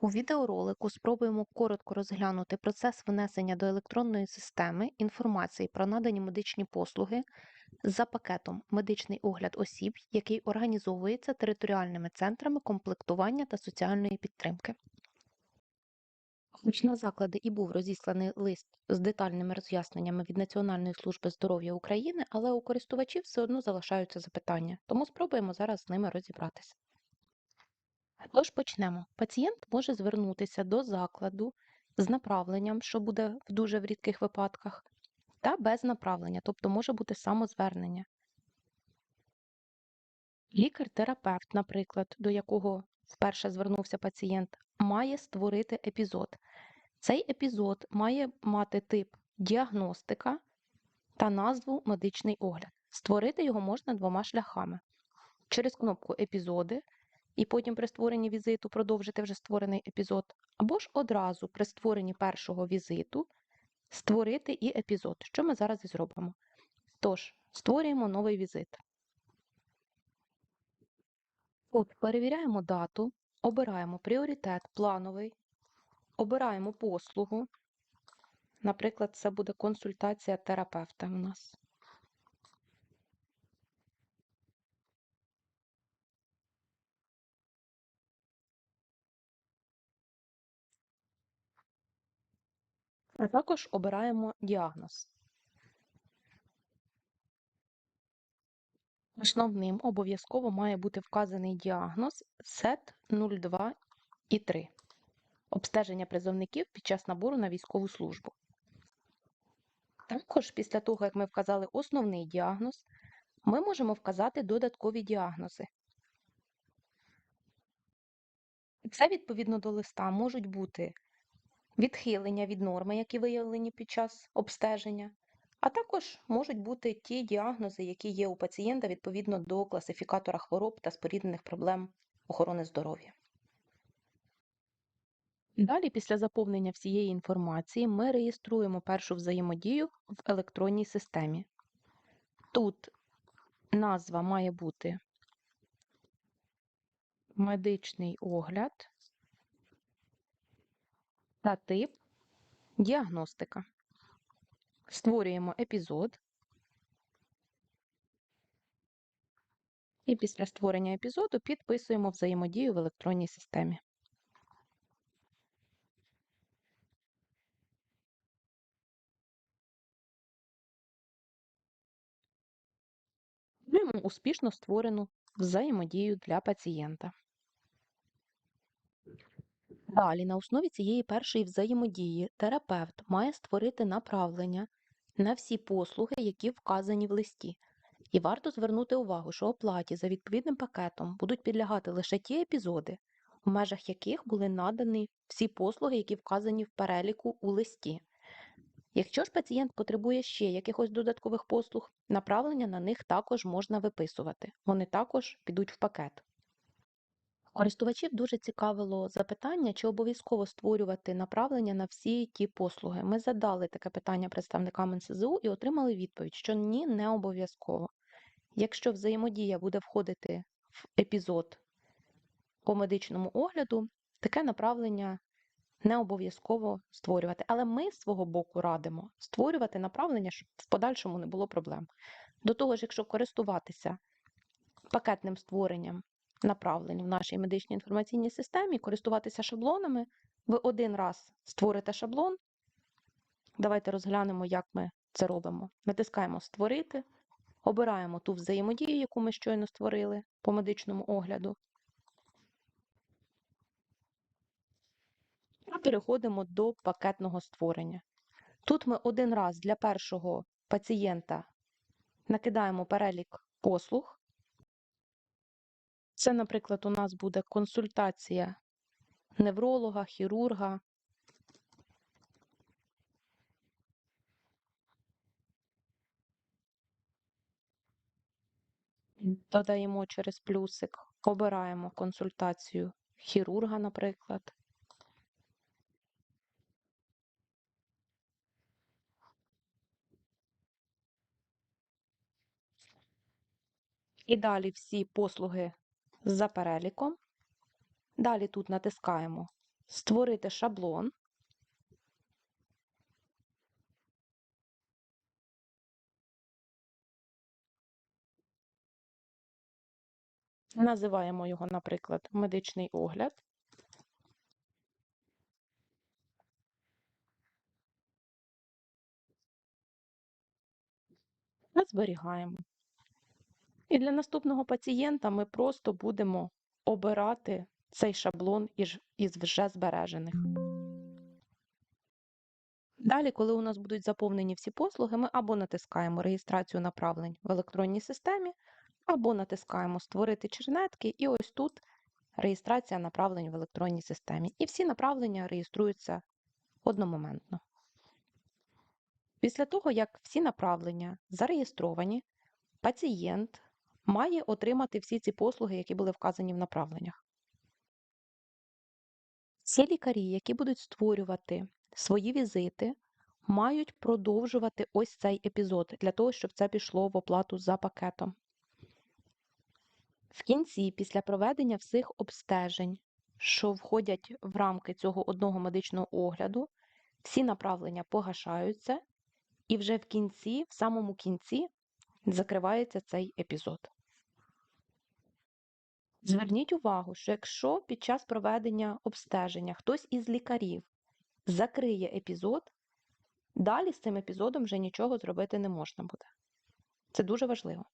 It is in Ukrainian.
У відеоролику спробуємо коротко розглянути процес внесення до електронної системи інформації про надані медичні послуги за пакетом Медичний огляд осіб, який організовується територіальними центрами комплектування та соціальної підтримки. Хоч на заклади і був розісланий лист з детальними роз'ясненнями від Національної служби здоров'я України, але у користувачів все одно залишаються запитання, тому спробуємо зараз з ними розібратися. Тож почнемо. Пацієнт може звернутися до закладу з направленням, що буде в дуже в рідких випадках, та без направлення, тобто може бути самозвернення. Лікар-терапевт, наприклад, до якого вперше звернувся пацієнт, має створити епізод. Цей епізод має мати тип діагностика та назву медичний огляд. Створити його можна двома шляхами: через кнопку Епізоди і потім при створенні візиту продовжити вже створений епізод, або ж одразу при створенні першого візиту створити і епізод, що ми зараз і зробимо. Тож, створюємо новий візит. От, перевіряємо дату, обираємо пріоритет плановий, обираємо послугу. Наприклад, це буде консультація терапевта у нас. А також обираємо діагноз. Основним обов'язково має бути вказаний діагноз СЕТ 02 і 3 обстеження призовників під час набору на військову службу. Також після того, як ми вказали основний діагноз, ми можемо вказати додаткові діагнози. Це відповідно до листа можуть бути відхилення від норми, які виявлені під час обстеження, а також можуть бути ті діагнози, які є у пацієнта відповідно до класифікатора хвороб та споріднених проблем охорони здоров'я. Далі, після заповнення всієї інформації, ми реєструємо першу взаємодію в електронній системі. Тут назва має бути медичний огляд та тип діагностика. Створюємо епізод. І після створення епізоду підписуємо взаємодію в електронній системі. Успішно створену взаємодію для пацієнта. Далі, на основі цієї першої взаємодії, терапевт має створити направлення на всі послуги, які вказані в листі. І варто звернути увагу, що оплаті за відповідним пакетом будуть підлягати лише ті епізоди, в межах яких були надані всі послуги, які вказані в переліку у листі. Якщо ж пацієнт потребує ще якихось додаткових послуг, направлення на них також можна виписувати. Вони також підуть в пакет. Користувачів дуже цікавило запитання, чи обов'язково створювати направлення на всі ті послуги. Ми задали таке питання представникам НСЗУ і отримали відповідь, що ні, не обов'язково. Якщо взаємодія буде входити в епізод по медичному огляду, таке направлення не обов'язково створювати. Але ми з свого боку радимо створювати направлення, щоб в подальшому не було проблем. До того ж, якщо користуватися пакетним створенням направлень в нашій медичній інформаційній системі, користуватися шаблонами, ви один раз створите шаблон. Давайте розглянемо, як ми це робимо. Натискаємо Створити, обираємо ту взаємодію, яку ми щойно створили по медичному огляду. І переходимо до пакетного створення. Тут ми один раз для першого пацієнта накидаємо перелік послуг. Це, наприклад, у нас буде консультація невролога, хірурга. Додаємо через плюсик, обираємо консультацію хірурга, наприклад. І далі всі послуги за переліком. Далі тут натискаємо створити шаблон. Називаємо його, наприклад, медичний огляд. Зберігаємо. І для наступного пацієнта ми просто будемо обирати цей шаблон із вже збережених. Далі, коли у нас будуть заповнені всі послуги, ми або натискаємо реєстрацію направлень в електронній системі, або натискаємо Створити чернетки, і ось тут реєстрація направлень в електронній системі. І всі направлення реєструються одномоментно. Після того, як всі направлення зареєстровані, пацієнт має отримати всі ці послуги, які були вказані в направленнях. Всі лікарі, які будуть створювати свої візити, мають продовжувати ось цей епізод для того, щоб це пішло в оплату за пакетом. В кінці, після проведення всіх обстежень, що входять в рамки цього одного медичного огляду, всі направлення погашаються, і вже в кінці, в самому кінці, закривається цей епізод. Зверніть увагу, що якщо під час проведення обстеження хтось із лікарів закриє епізод, далі з цим епізодом вже нічого зробити не можна буде. Це дуже важливо.